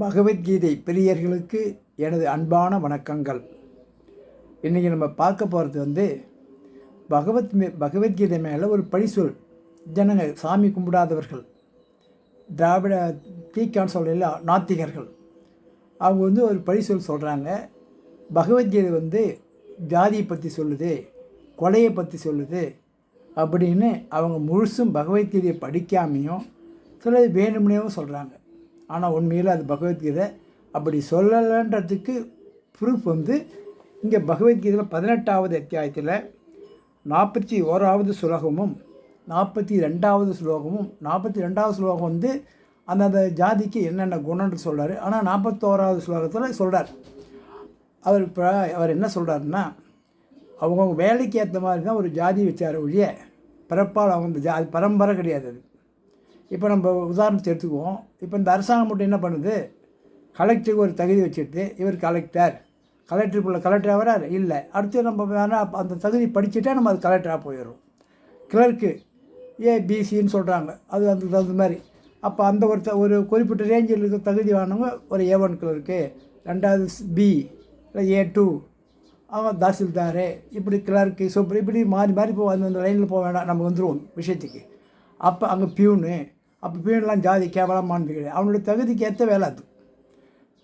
பகவத்கீதை பிரியர்களுக்கு எனது அன்பான வணக்கங்கள். இன்றைக்கி நம்ம பார்க்க போகிறது வந்து பகவத் மே பகவத்கீதை மேலே ஒரு பழிசொல். ஜனங்க சாமி கும்பிடாதவர்கள். திராவிட தீக்கான் சொல்ல நாத்திகர்கள். அவங்க வந்து ஒரு பழிசொல் சொல்கிறாங்க பகவத்கீதை வந்து ஜாதியை பற்றி சொல்லுது கொலையை பற்றி சொல்லுது அப்படின்னு அவங்க முழுசும் பகவத்கீதையை படிக்காமையும் சிலது வேணும்னேவும் சொல்கிறாங்க ஆனால் உண்மையில் அது பகவத்கீதை அப்படி சொல்லலைன்றதுக்கு ப்ரூஃப் வந்து இங்கே பகவத்கீதையில் பதினெட்டாவது அத்தியாயத்தில் நாற்பத்தி ஓராவது ஸ்லோகமும் நாற்பத்தி ரெண்டாவது ஸ்லோகமும் நாற்பத்தி ரெண்டாவது ஸ்லோகம் வந்து அந்தந்த ஜாதிக்கு என்னென்ன குணம்னு சொல்கிறார் ஆனால் நாற்பத்தோராவது ஸ்லோகத்தில் சொல்கிறார் அவர் இப்போ அவர் என்ன சொல்கிறாருன்னா அவங்கவுங்க வேலைக்கு ஏற்ற மாதிரி தான் ஒரு ஜாதி வச்சார் ஒழிய பிறப்பால் அவங்க ஜாதி பரம்பரை கிடையாது அது. இப்போ நம்ம உதாரணத்தை எடுத்துக்குவோம். இப்போ இந்த அரசாங்கம் மட்டும் என்ன பண்ணுது? கலெக்டருக்கு ஒரு தகுதி வச்சுட்டு இவர் கலெக்டர். கலெக்டருக்குள்ள கலெக்டர் ஆகிறார் இல்லை. அடுத்து நம்ம வேணால் அந்த தகுதி படிச்சுட்டா நம்ம அது கலெக்டராக போயிடும். கிளர்க்கு ஏபிசின்னு சொல்கிறாங்க அது அந்த தகுந்த மாதிரி. அப்போ அந்த ஒரு த- ஒரு குறிப்பிட்ட ரேஞ்சில் இருக்க தகுதி வாங்கினவங்க ஒரு ஏ ஒன் கிளர்க்கு. ரெண்டாவது பி இல்லை ஏ டூ. அவன் தாசில்தார். இப்படி கிளர்க்கு சூப்பர் இப்படி மாறி மாறி போ அந்த லைனில் போக வேண்டாம் நம்ம வந்துடுவோம் விஷயத்துக்கு. அப்போ அங்கே பியூனு அப்போ பீனெலாம் ஜாதி கேவலமானு கிடையாது அவனுடைய தகுதிக்கு ஏற்ற வேலை அது.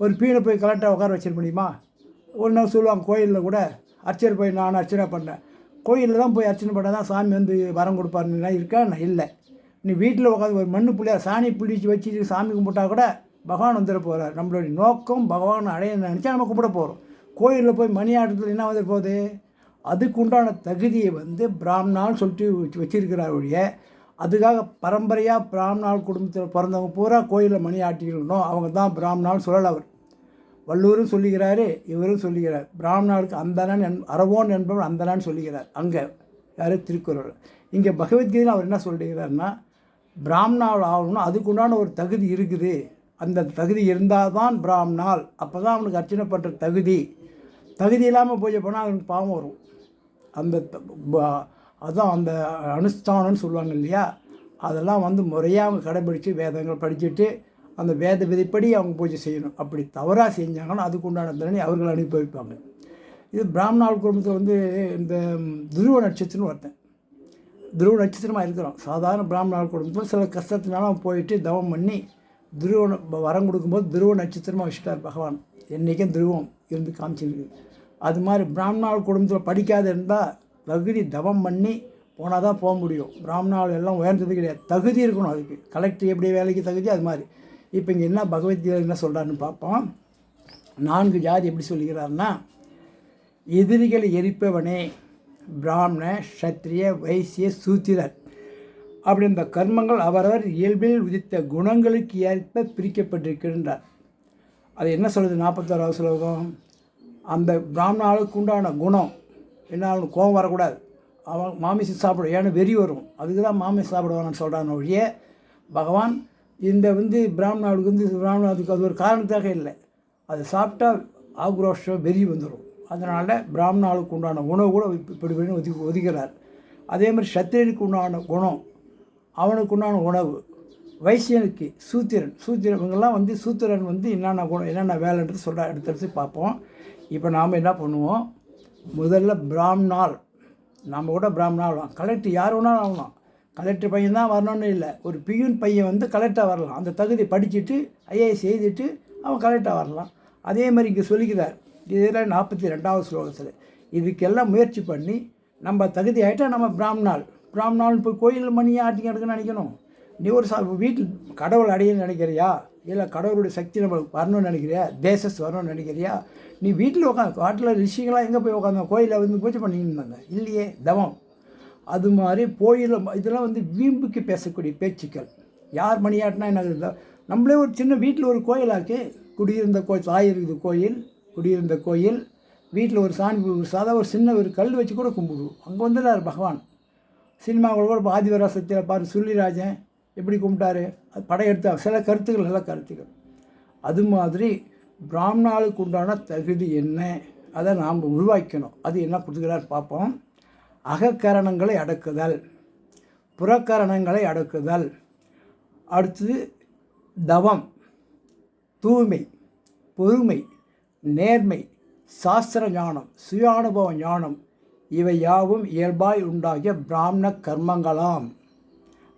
ஒரு பீனை போய் கரெக்டாக உட்கார வச்சிட முடியுமா? ஒரு நாள் சொல்லுவாங்க கோயிலில் கூட அர்ச்சனை போய் நான் அர்ச்சனை பண்ணேன். கோயிலில் தான் போய் அர்ச்சனை பண்ணால் தான் சாமி வந்து வரம் கொடுப்பாருன்னா இருக்கா? நான் இல்லை. நீ வீட்டில் உட்காந்து ஒரு மண்ணு புள்ளியா சாணி புள்ளிச்சு வச்சுட்டு சாமி கும்பிட்டா கூட பகவான் வந்துட போகிறார் நம்மளுடைய நோக்கம் பகவான் அடைய நினச்சா நம்ம கும்பிட போகிறோம் கோயிலில் போய் மணி ஆட்டத்தில் என்ன வந்துட போகுது? அதுக்குண்டான தகுதியை வந்து பிராமணான்னு சொல்லிட்டு வச்சு வச்சிருக்கிறார் அதுக்காக பரம்பரையாக பிராமணால் குடும்பத்தில் பிறந்தவங்க பூரா கோயிலில் மணி ஆட்டிக்கணும். அவங்க தான் பிராமணால் சொல்லலை அவர். வள்ளூரும் சொல்லுகிறாரு இவரும் சொல்லுகிறார் பிராமணாளுக்கு அந்தனான் என் அறவோன் என்பவர் அந்தனான்னு சொல்லுகிறார் அங்கே யார்? திருக்குறள். இங்கே பகவத்கீதையில் அவர் என்ன சொல்லுகிறார்னா பிராமணால் ஆகணும்னா அதுக்குண்டான ஒரு தகுதி இருக்குது. அந்த தகுதி இருந்தால் தான் பிராமணால். அப்போ தான் அவனுக்கு அர்ச்சனை பண்ணுற தகுதி. தகுதி இல்லாமல் பூஜை பண்ணால் அவனுக்கு பாவம் வரும். அந்த அதுதான் அந்த அனுஷ்டானம்னு சொல்லுவாங்க இல்லையா? அதெல்லாம் வந்து முறையாக அவங்க கடைபிடித்து வேதங்கள் படிச்சுட்டு அந்த வேத விதிப்படி அவங்க பூஜை செய்யணும். அப்படி தவறாக செஞ்சாங்கன்னா அதுக்கு உண்டான தண்டனை அவர்கள் அனுபவிப்பாங்க. இது பிராமணால் குடும்பத்தில் வந்து இந்த துருவ நட்சத்திரம்னு ஒருத்தன். துருவ நட்சத்திரமாக இருக்கிறோம் சாதாரண பிராமணால் குடும்பத்தில் சில கஷ்டத்தினால அவன் போயிட்டு தவம் பண்ணி துருவ வரம் கொடுக்கும்போது துருவ நட்சத்திரமாக வச்சுட்டார் பகவான். என்றைக்கும் துருவம் இருந்து காமிச்சிருக்கு அது மாதிரி பிராமணால் குடும்பத்தில் படிக்காத இருந்தால் தகுதி தவம் பண்ணி போனால் தான் போக முடியும். பிராமணால் எல்லாம் உயர்ந்தது கிடையாது. தகுதி இருக்கணும் அதுக்கு. கலெக்டர் எப்படி வேலைக்கு தகுதி அது மாதிரி. இப்போ இங்கே என்ன பகவத்கீதை என்ன சொல்கிறாருன்னு பார்ப்போம். நான்கு ஜாதி எப்படி சொல்லுகிறாருன்னா எதிரிகளை எரிப்பவனே பிராமண சத்திரிய வைசிய சூத்திரர். அப்படி இந்த கர்மங்கள் அவரவர் இயல்பில் உதித்த குணங்களுக்கு ஏற்ப பிரிக்கப்பட்டிருக்கின்றார். அது என்ன சொல்லுது நாற்பத்தோராவது ஸ்லோகம்? அந்த பிராமணாளுக்கு உண்டான குணம் என்ன அவனுக்கு கோபம் வரக்கூடாது. அவன் மாமிசம் சாப்பிடும் ஏன்னா வெறி வரும். அதுக்கு தான் மாமிசம் சாப்பிடுவான்னு சொல்கிறான் ஒழிய பகவான் இந்த வந்து பிராமணாவுக்கு வந்து பிராமணாவுக்கு அது ஒரு காரணத்தாக இல்லை. அது சாப்பிட்டா ஆக்ரோஷம் வெறி வந்துடும் அதனால் பிராமணாளுக்கு உண்டான உணவு கூட இப்படி இப்படின்னு ஒதுக்கி ஒதுக்கிறார். அதே மாதிரி சத்திரியனுக்கு உண்டான குணம் அவனுக்கு உண்டான உணவு வைசியனுக்கு சூத்திரன். சூத்திரன் இவங்கெல்லாம் வந்து சூத்திரன் வந்து என்னென்ன குணம் என்னென்ன வேலைன்றது சொல்ல எடுத்து பார்ப்போம். இப்போ நாம் என்ன பண்ணுவோம்? முதல்ல பிராமணால் நம்ம கூட பிராமணால் கலெக்டர் யார் வேணாலும் ஆகலாம் கலெக்டர் பையன் தான் வரணும்னு இல்லை. ஒரு பியூன் பையன் வந்து கலெக்டராக வரலாம். அந்த தகுதி படிச்சுட்டு ஐஏஎஸ் எழுதிட்டு அவன் கலெக்டராக வரலாம். அதே மாதிரி இங்கே சொல்லிக்கிறார். இதில் நாற்பத்தி ரெண்டாவது ஸ்லோகத்தில். இதுக்கெல்லாம் முயற்சி பண்ணி நம்ம தகுதி ஆகிட்டால் நம்ம பிராமணால். பிராமணால் போய் கோயில் மணியை ஆட்டிங்க எடுக்கணும்னு நினைக்கணும். நீ ஒரு சா வீட்டில் கடவுள் அடையன்னு நினைக்கிறியா? இல்லை கடவுளுடைய சக்தி நம்மளுக்கு வரணும்னு நினைக்கிறியா? தேசஸ் வரணும்னு நினைக்கிறியா? நீ வீட்டில் உட்காந்து காட்டில் ரிஷிகளாக எங்கே போய் உட்காந்து கோயிலில் வந்து பூஜை பண்ணிட்டு இருந்தாங்க இல்லையே தவம். அது மாதிரி கோயில் இதெல்லாம் வந்து வீம்புக்கு பேசக்கூடிய பேச்சுக்கள். யார் மணியாட்டினா என்ன நம்மளே ஒரு சின்ன வீட்டில் ஒரு கோயிலாக்கு குடியிருந்த கோயில் தாய் இருக்குது கோயில் குடியிருந்த கோயில். வீட்டில் ஒரு சாமி ஒரு சாதா ஒரு சின்ன ஒரு கல் வச்சு கூட கும்பிடுவோம். அங்கே வந்துடுறார் பகவான். சினிமாவில் கூட ஆதிவராசத்தில் பாரு சுள்ளிராஜன். எப்படி கும்பிட்டாரு? அது சில கருத்துக்கள் நல்ல கருத்துக்கள். அது மாதிரி பிராமணாளுக்கு உண்டான தகுதி என்ன? அதை நாம் உருவாக்கணும். அது என்ன கொடுத்துக்கிறார் பார்ப்போம். அகக்கரணங்களை அடக்குதல் புறக்கரணங்களை அடக்குதல். அடுத்தது தவம் தூய்மை பொறுமை நேர்மை சாஸ்திர ஞானம் சுயானுபவ ஞானம். இவை யாவும் இயல்பாய் உண்டாகிய பிராமண கர்மங்களாம்.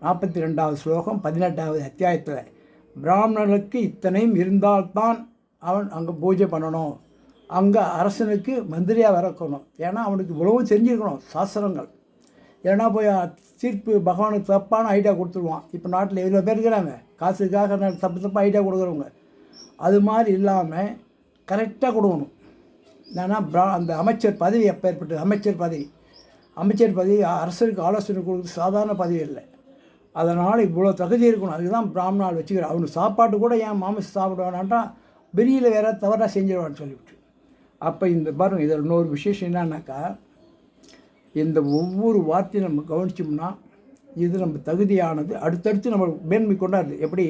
நாற்பத்தி ரெண்டாவது ஸ்லோகம் பதினெட்டாவது அத்தியாயத்தில் பிராமணனுக்கு இத்தனையும் இருந்தால்தான் அவன் அங்கே பூஜை பண்ணணும். அங்கே அரசனுக்கு மந்திரியாக வரக்கணும். ஏன்னா அவனுக்கு இவ்வளவும் தெரிஞ்சிருக்கணும் சாஸ்திரங்கள். ஏன்னா போய் தீர்ப்பு பகவானுக்கு தப்பான ஐடியா கொடுத்துருவான். இப்போ நாட்டில் இவ்வளோ பேர் இருக்கிறாங்க? காசுக்காக நான் தப்பு தப்பாக ஐடியா கொடுக்குறவங்க. அது மாதிரி இல்லாமல் கரெக்டாக கொடுக்கணும். ஏன்னா பிரா அந்த அமைச்சர் பதவி எப்போ ஏற்பட்டது அமைச்சர் பதவி. அமைச்சர் பதவி அரசருக்கு ஆலோசனை கொடுக்குறது சாதாரண பதவி இல்லை அதனால் இவ்வளோ தகுதி இருக்கணும். அதுதான் பிராமணால் வச்சுக்கிறேன் அவனுக்கு சாப்பாட்டு கூட ஏன் மாமிசம் சாப்பிட வெளியில் வேற தவறாக செஞ்சிடுவான்னு சொல்லிவிட்டு. அப்போ இந்த பாருங்கள் இதில் இன்னொரு விசேஷம் என்னன்னாக்கா இந்த ஒவ்வொரு வார்த்தையும் நம்ம கவனிச்சோம்னா இது நம்ம தகுதியானது. அடுத்தடுத்து நம்ம மேன்மை கொண்டாடுது. எப்படி?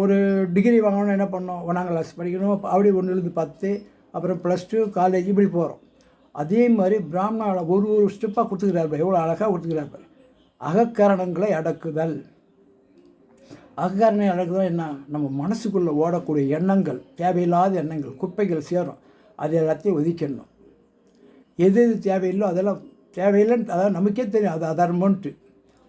ஒரு டிகிரி வாங்கணும்னா என்ன பண்ணோம் ஒன்றாம் கிளாஸ் படிக்கணும். அப்படி ஒன்றுலேருந்து பத்து அப்புறம் ப்ளஸ் டூ காலேஜ் இப்படி போகிறோம் அதே மாதிரி பிராமணாவில் ஒரு ஒரு ஸ்டெப்பாக கொடுத்துக்கிறார் எவ்வளோ அழகாக கொடுத்துக்கிறார் அகக்கரணங்களை அடக்குதல். அகக்கரணை அடக்குதல் என்ன? நம்ம மனசுக்குள்ளே ஓடக்கூடிய எண்ணங்கள் தேவையில்லாத எண்ணங்கள் குப்பைகள் சேரும். அது எல்லாத்தையும் ஒதுக்கிடணும். எது எது தேவையில்லோ அதெல்லாம் தேவையில்லைன்னு அதாவது நமக்கே தெரியும். அது அதர்மன்ட்டு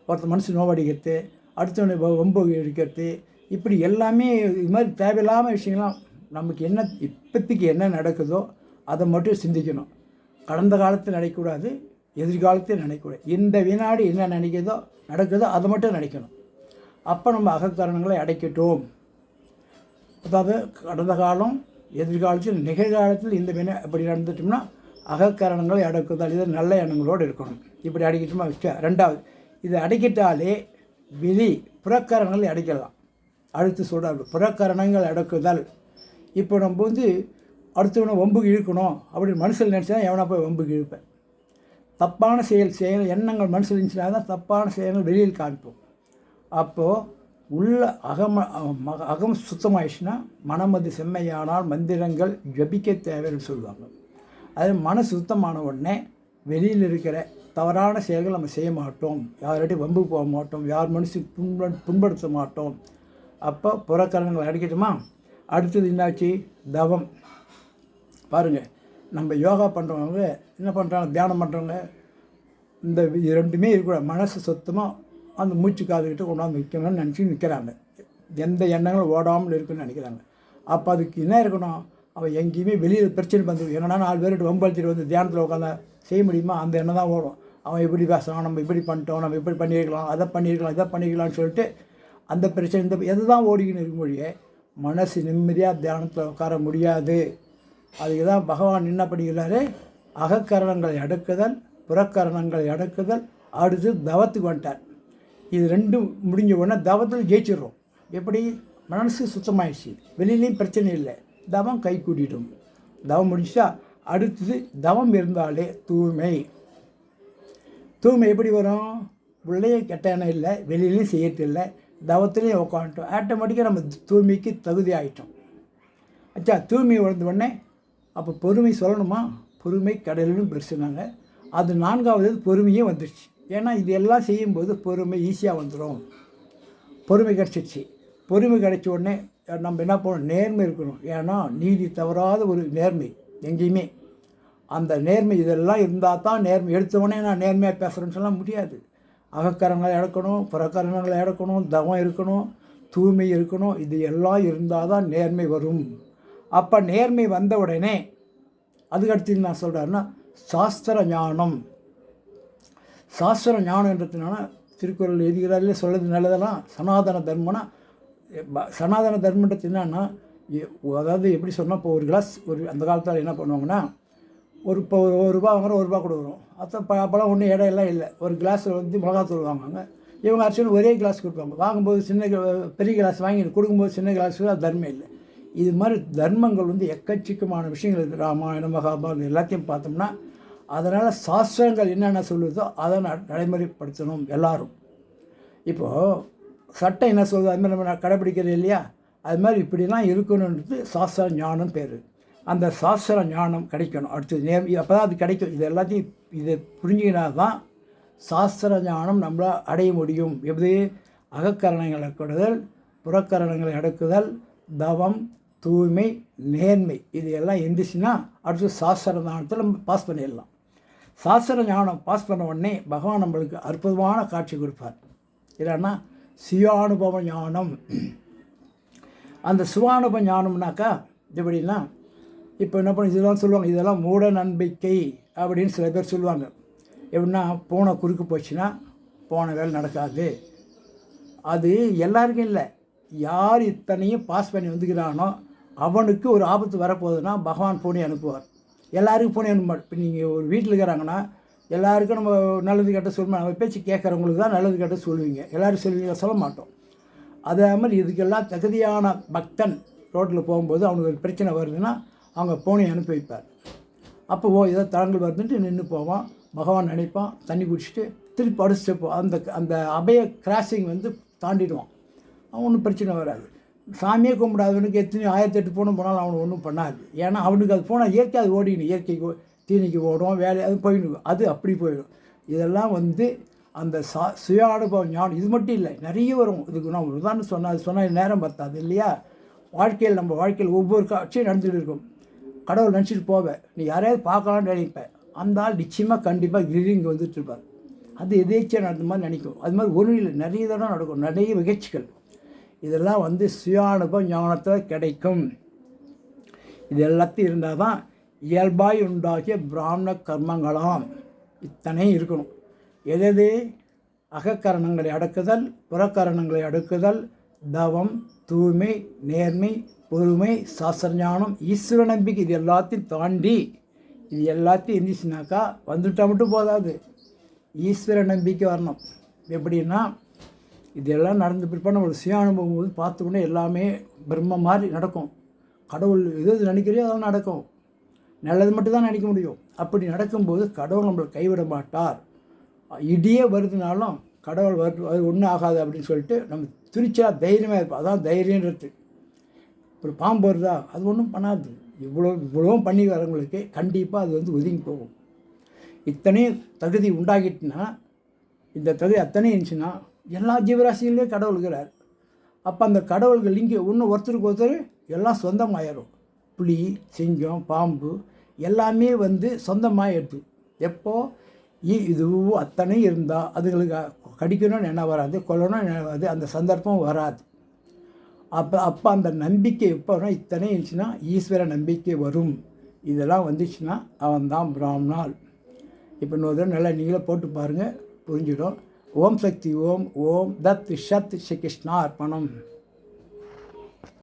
ஒருத்தர் மனசு நோவடிக்கிறது அடுத்தவனை ரொம்ப இருக்கிறது இப்படி எல்லாமே இது மாதிரி தேவையில்லாமல் விஷயங்கள்லாம் நமக்கு என்ன இப்போதைக்கு என்ன நடக்குதோ அதை மட்டும் சிந்திக்கணும். கடந்த காலத்தில் நடக்கக்கூடாது எதிர்காலத்தில் நினைக்கக்கூடாது. இந்த வினாடி என்ன நினைக்கிறதோ நடக்குதோ அதை மட்டும் நினைக்கணும். அப்போ நம்ம அகக்கரணங்களை அடைக்கட்டும். அதாவது கடந்த காலம் எதிர்காலத்தில் நிகழ்காலத்தில் இந்த வினை இப்படி நடந்துட்டோம்னா அகக்கரணங்களை அடக்குதல். இது நல்ல எண்ணங்களோடு இருக்கணும். இப்படி அடக்கிட்டோமா? வச்சா ரெண்டாவது இதை அடக்கிட்டாலே விதி புறக்கரணங்களை அடைக்கலாம். அடுத்து சொல்கிறார் புறக்கரணங்கள் அடக்குதல். இப்போ நம்ம வந்து அடுத்தவனை வம்புக்கு இழுக்கணும் அப்படின்னு மனசில் நினச்சா எவனா போய் வம்புக்கு இழுப்பேன் தப்பான செயல் செயல் எண்ணங்கள் மனசில் இருந்துச்சுன்னா தான் தப்பான செயல்கள் வெளியில் காண்போம். அப்போது உள்ள அகம அகம் சுத்தமாயிடுச்சுன்னா மனமது செம்மையானால் மந்திரங்கள் ஜபிக்க தேவைன்னு சொல்லுவாங்க. அது மன சுத்தமான உடனே வெளியில் இருக்கிற தவறான செயல்கள் நம்ம செய்ய மாட்டோம். யார்கிட்டையும் வம்பு போக மாட்டோம். யார் மனசு புண்ப புண்படுத்த மாட்டோம். அப்போ புறக்கரணங்களை அடிக்கட்டுமா? அடுத்தது என்னாச்சு? தவம். பாருங்கள் நம்ம யோகா பண்ணுறவங்க என்ன பண்ணுறாங்க தியானம் பண்ணுறவங்க இந்த ரெண்டுமே இருக்கக்கூடாது. மனசு சுத்தமாக அந்த மூச்சு காதுகிட்ட கொண்டாந்து நிற்கணும்னு நினச்சி நிற்கிறாங்க எந்த எண்ணங்களும் ஓடாமல் இருக்குன்னு நினைக்கிறாங்க. அப்போ அதுக்கு என்ன இருக்கணும்? அவன் எங்கேயுமே வெளியில் பிரச்சனை வந்து என்னன்னா நாலு பேர்கிட்ட வம்பழுத்திட்டு வந்து தியானத்தில் உட்காந்து செய்ய முடியுமா? அந்த எண்ணம் தான் ஓடும். அவன் இப்படி பேசுகிறான் நம்ம இப்படி பண்ணிட்டோம் நம்ம இப்படி பண்ணியிருக்கலாம் அதை பண்ணியிருக்கலாம் இதை பண்ணியிருக்கலாம்னு சொல்லிட்டு அந்த பிரச்சனை இந்த எது தான் ஓடிக்கின்னு இருக்கும் மொழியே மனசு நிம்மதியாக தியானத்தில் உட்கார முடியாது. அதுக்கு தான் பகவான் என்ன பண்ணிக்கிறாரு அகக்கரணங்களை அடக்குதல் புறக்கரணங்களை அடக்குதல் அடுத்து தவத்துக்கு வந்துட்டார். இது ரெண்டும் முடிஞ்ச உடனே தவத்தில் ஜெயிச்சிடுறோம். எப்படி? மனசு சுத்தமாயிடுச்சு. வெளியிலையும் பிரச்சனை இல்லை. தவம் கை கூட்டிடும் தவம் முடிச்சா அடுத்தது தவம் இருந்தாலே தூய்மை. தூய்மை எப்படி வரும்? உள்ளே கெட்டான இல்லை வெளியிலையும் செய்யறது இல்லை தவத்துலேயும் உட்காந்துட்டோம் ஆட்டோமேட்டிக்காக நம்ம தூய்மைக்கு தகுதி ஆகிட்டோம் அச்சா தூய்மை வளர்ந்த உடனே அப்போ பொறுமை சொல்லணுமா? பொறுமை கடலுன்னு பிரிச்சுனாங்க அது நான்காவது பொறுமையே வந்துடுச்சு ஏன்னா இது எல்லாம் செய்யும்போது பொறுமை ஈஸியாக வந்துடும் பொறுமை கிடச்சிடுச்சு பொறுமை கிடைச்ச உடனே நம்ம என்ன பண்ணணும்? நேர்மை இருக்கணும். ஏன்னா நீதி தவறாத ஒரு நேர்மை எங்கேயுமே. அந்த நேர்மை இதெல்லாம் இருந்தால் தான் நேர்மை. எடுத்தவொடனே நான் நேர்மையாக பேசுகிறேன்னு சொல்ல முடியாது. அகக்கரங்களை இழக்கணும் புறக்கரணங்களை இழக்கணும் தவம் இருக்கணும் தூய்மை இருக்கணும் இது எல்லாம் இருந்தால் தான் நேர்மை வரும். அப்போ நேர்மை வந்த உடனே அதுக்கடுத்து நான் சொல்கிறாருன்னா சாஸ்திர ஞானம். சாஸ்திர ஞானன்றதுனால திருக்குறள் எழுதுகிறாரிலே சொல்கிறது நல்லதெல்லாம் சனாதன தர்மம்னா சனாதன தர்மன்றது என்னன்னா அதாவது எப்படி சொன்னால் இப்போ ஒரு கிளாஸ் ஒரு அந்த காலத்தில் என்ன பண்ணுவாங்கன்னா ஒரு இப்போ ஒரு ரூபா வாங்குறோம் ஒரு ரூபா கொடுக்குறோம். அத்தை ப அப்போலாம் ஒன்றும் இடம் எல்லாம் இல்லை. ஒரு கிளாஸ் வந்து மிளகாத்தூள் வாங்குவாங்க. இவங்க அரிசின்னு ஒரே கிளாஸ் கொடுப்பாங்க. வாங்கும்போது சின்ன பெரிய கிளாஸ் வாங்கி கொடுக்கும்போது சின்ன கிளாஸுக்கு அது தர்மம் இல்லை. இது மாதிரி தர்மங்கள் வந்து எக்கச்சக்கமான விஷயங்கள். இருக்குது ராமாயணம் மகாபாரதம் எல்லாத்தையும் பார்த்தோம்னா அதனால் சாஸ்திரங்கள் என்னென்ன சொல்லுதோ அதை ந- நடைமுறைப்படுத்தணும் எல்லாரும். இப்போது சட்டம் என்ன சொல்லுது? அது மாதிரி நம்ம கடைப்பிடிக்கிறது இல்லையா? அது மாதிரி இப்படிலாம் இருக்கணுன்றது சாஸ்திர ஞானம் பேர். அந்த சாஸ்திர ஞானம் கிடைக்கணும். அடுத்தது நேர் அப்போ தான் அது கிடைக்கும். இது எல்லாத்தையும் இதை புரிஞ்சுக்கினா தான் சாஸ்திர ஞானம் நம்மளால் அடைய முடியும். எப்படி அகக்கரணங்களை அடக்குதல் புறக்கரணங்களை அடக்குதல் தவம் தூய்மை நேர்மை இது எல்லாம் இருந்துச்சுன்னா அடுத்து சாஸ்திர ஞானத்தில் நம்ம பாஸ் பண்ணிடலாம். சாஸ்திர ஞானம் பாஸ் பண்ண உடனே பகவான் நம்மளுக்கு அற்புதமான காட்சி கொடுப்பார். இல்லைன்னா சுயானுபவ ஞானம். அந்த சுவானுபவ ஞானம்னாக்கா எப்படின்னா இப்போ என்ன பண்ணி இதெல்லாம் சொல்லுவாங்க இதெல்லாம் மூட நம்பிக்கை அப்படின்னு சில பேர் சொல்லுவாங்க. எப்படின்னா பூனை குறுக்கு போச்சுன்னா போன வேலை நடக்காது. அது எல்லாருக்கும் இல்லை. யார் இத்தனையும் பாஸ் பண்ணி வந்துக்கிறானோ அவனுக்கு ஒரு ஆபத்து வரப்போகுதுன்னா பகவான் பூனை அனுப்புவார். எல்லாருக்கும் பூனை அனுப்ப இப்போ நீங்கள் ஒரு வீட்டில் இருக்கிறாங்கன்னா எல்லாருக்கும் நம்ம நல்லது கெட்ட சொல்லுமா நம்ம பேச்சு கேட்குறவங்களுக்கு தான் நல்லது கெட்ட சொல்லுவீங்க. எல்லோரும் சொல்லுவீங்க சொல்ல மாட்டோம். அதே மாதிரி இதுக்கெல்லாம் தகுதியான பக்தன் ரோட்டில் போகும்போது அவனுக்கு ஒரு பிரச்சனை வருதுன்னா அவங்க பூனை அனுப்பி வைப்பார். அப்போ ஓ ஏதோ தடங்கள் வருதுன்ட்டு நின்று போவான். பகவான் நினைப்பான் தண்ணி குடிச்சிட்டு திருப்பி அடுத்த ஸ்டெப் அந்த அந்த அபய கிராசிங் வந்து தாண்டிடுவான். அவன் ஒன்றும் பிரச்சனை வராது. சாமியே கும்பிடாதவனுக்கு எத்தனை ஆயிரத்தெட்டு பூனை போனாலும் அவனுக்கு ஒன்றும் பண்ணாது. ஏன்னா அவனுக்கு அது போனால் இயற்கை அது ஓடிக்கணும் இயற்கைக்கு தீனிக்கு ஓடும் வேலை அது போயிடும் அது அப்படி போயிடும். இதெல்லாம் வந்து அந்த சா சுய அனுபவம் ஞானம் இது மட்டும் இல்லை நிறைய வரும். இதுக்கு நான் உதாரணம் சொன்னால் அது சொன்னால் நேரம் பத்தாது இல்லையா? வாழ்க்கையில் நம்ம வாழ்க்கையில் ஒவ்வொரு காட்சியும் நடந்துகிட்டு இருக்கும். கடவுள் நினச்சிட்டு போவேன் நீ யாரையாவது பார்க்கலான்னு நினைப்பேன் அந்த ஆள் நிச்சயமாக கண்டிப்பாக கிரிங்க வந்துட்டு இருப்பார். அது எதேச்சியாக நடந்த மாதிரி நினைக்கும். அது மாதிரி ஒரு இல்லை நிறைய தடவை நடக்கும். நிறைய நிகழ்ச்சிகள். இதெல்லாம் வந்து சுயானுபவ ஞானத்தில் கிடைக்கும். இது எல்லாத்தையும் இருந்தால் தான் இயல்பாய் உண்டாகிய பிராமண கர்மங்களாம் இத்தனை இருக்கணும். எதது? அகக்கரணங்களை அடக்குதல் புறக்கரணங்களை அடக்குதல் தவம் தூய்மை நேர்மை பொறுமை சாஸ்திர ஞானம் ஈஸ்வர நம்பிக்கை இது எல்லாத்தையும் தாண்டி இது எல்லாத்தையும் இருந்துச்சுனாக்கா வந்துட்டா மட்டும் போதாது. ஈஸ்வர நம்பிக்கை வரணும். எப்படின்னா இதெல்லாம் நடந்த பிற்பாடு நம்ம சுய அனுபவம் போது பார்த்தோன்னே எல்லாமே பிரம்ம மாதிரி நடக்கும். கடவுள் எது எது நினைக்கிறையோ அதெல்லாம் நடக்கும். நல்லது மட்டும் தான் நினைக்க முடியும். அப்படி நடக்கும்போது கடவுள் நம்மளை கைவிட மாட்டார். இடியே வருதுனாலும் கடவுள் வரு அது ஒன்றும் ஆகாது அப்படின்னு சொல்லிட்டு நம்ம துணிச்சா தைரியமாக இருப்போம். அதான் தைரியன்றது ஒரு பாம்பு வருதா? அது ஒன்றும் பண்ணாது. இவ்வளோ இவ்வளோ பண்ணி வரவங்களுக்கு கண்டிப்பாக அது வந்து ஒதுங்கி போகும். இத்தனையும் தகுதி உண்டாகிட்டுனா இந்த தகுதி அத்தனை இருந்துச்சுன்னா எல்லா ஜீவராசிகளையும் கடவுள் இருக்கிறார். அப்போ அந்த கடவுள்கள் இங்கே ஒன்று ஒருத்தருக்கு ஒருத்தர் எல்லாம் சொந்தமாயிடும் புலி சிங்கம் பாம்பு எல்லாமே வந்து சொந்தமாகிடுது எப்போது இதுவும் அத்தனை இருந்தால் அதுங்களுக்கு கடிக்கணும்னு என்ன வராது கொல்லணும்னு என்ன வராது அந்த சந்தர்ப்பம் வராது. அப்போ அப்போ அந்த நம்பிக்கை எப்போ இத்தனை இருந்துச்சுன்னா ஈஸ்வர நம்பிக்கை வரும். இதெல்லாம் வந்துச்சுன்னா அவன் தான் பிராமணால். இப்போ இன்னொரு தடவை நல்லா நீங்களே போட்டு பாருங்கள் புரிஞ்சிடும். ஓம் சக்தி ஓம் ஓம் தத் ஷத் ஸ்ரீ கிருஷ்ணா அர்ப்பணம்